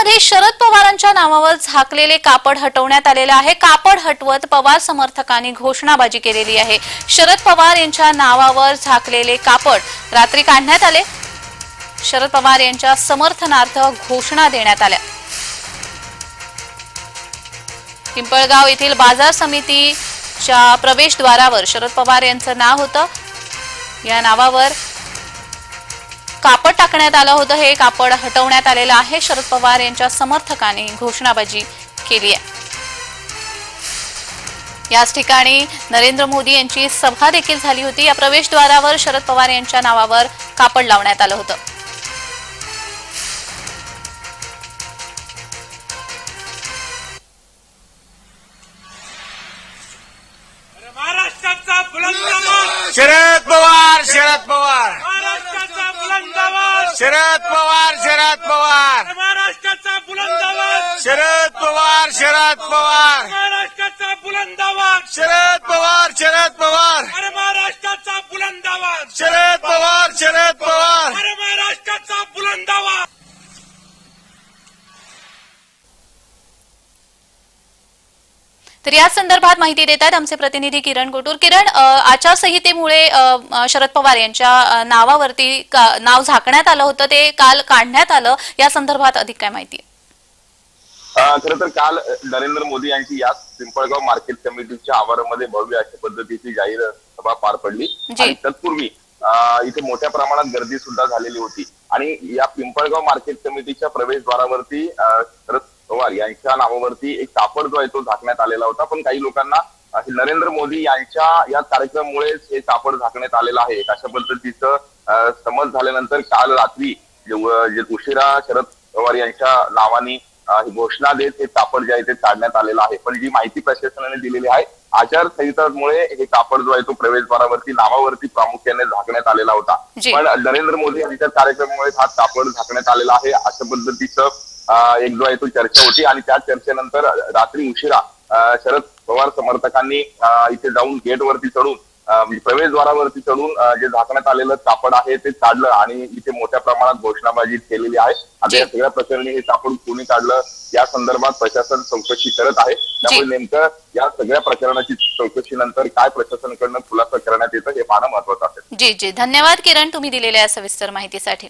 मध्ये शरद पवारांच्या नावावर झाकलेले कापड हटवण्यात आलेले आहे. कापड हटवत पवार समर्थकांनी घोषणाबाजी केलेली आहे. शरद पवार यांच्या नावावर झाकलेले कापड रात्री काढण्यात आले. शरद पवार यांच्या समर्थनार्थ घोषणा देण्यात आल्या. पिंपळगाव येथील बाजार समितीच्या प्रवेशद्वारावर शरद पवार यांचं नाव होतं. या नावावर कापड टाकण्यात आलं होतं. हे कापड हटवण्यात आलेलं आहे. शरद पवार यांच्या समर्थकांनी घोषणाबाजी केली आहे. याच ठिकाणी नरेंद्र मोदी यांची सभा देखील झाली होती. या प्रवेशद्वारावर शरद पवार यांच्या नावावर कापड लावण्यात आलं होतं. महाराष्ट्राचा शरद पवार शरद पवार महाराष्ट्राचा बुलंद आवाज शरद पवार शरद पवार. महाराष्ट्राचा बुलंद आवाज शरद पवार शरद पवार. महाराष्ट्राचा बुलंद आवाज शरद पवार शरद पवार. महाराष्ट्राचा बुलंद आवाज शरद पवार शरद पवार. महाराष्ट्राचा तर या संदर्भात माहिती देत आहेत आमचे प्रतिनिधी किरण गोटूर किरण आचारसंहितेमुळे शरद पवार यांच्या नावावरती नाव झाकण्यात आलं होतं ते काल काढण्यात आलं या संदर्भात अधिक काय माहिती? खर तर काल नरेंद्र मोदी यांची याच पिंपळगाव मार्केट कमिटीच्या आवारामध्ये भव्य अशा पद्धतीची जाहीर सभा पार पडली. आणि तत्पूर्वी इथे मोठ्या प्रमाणात गर्दी सुद्धा झालेली होती आणि या पिंपळगाव मार्केट कमिटीच्या प्रवेशद्वारावरती पवार यांच्या नावावरती एक कापड जो आहे तो झाकण्यात आलेला होता. पण काही लोकांना नरेंद्र मोदी यांच्या या कार्यक्रमामुळेच हे कापड झाकण्यात आलेलं आहे. अशा पद्धतीचं समज झाल्यानंतर काल रात्री उशिरा शरद पवार यांच्या नावाने घोषणा देत हे कापड जे आहे ते काढण्यात आलेलं आहे. पण जी माहिती प्रशासनाने दिलेली आहे आचारसंहितामुळे हे कापड जो आहे तो प्रवेशद्वारावरती नावावरती प्रामुख्याने झाकण्यात आलेला होता. पण नरेंद्र मोदी यांच्या कार्यक्रमामुळे हा कापड झाकण्यात आलेला आहे अशा पद्धतीचं एक जो आहे तो चर्चा होती आणि त्या चर्चेनंतर रात्री उशिरा शरद पवार समर्थकांनी इथे जाऊन गेटवरती चढून प्रवेशद्वारावरती चढून जे झाकण्यात आलेलं कापड आहे ते काढलं आणि इथे मोठ्या प्रमाणात घोषणाबाजी केलेली आहे. आता या सगळ्या प्रकरणी हे कापड कोणी काढलं या संदर्भात प्रशासन चौकशी करत आहे. त्यामुळे नेमकं या सगळ्या प्रकरणाची चौकशी नंतर काय प्रशासनाकडनं खुलासा करण्यात येतं हे पाहणं महत्वाचं असेल. जी जी. धन्यवाद किरण तुम्ही दिलेल्या या सविस्तर माहितीसाठी.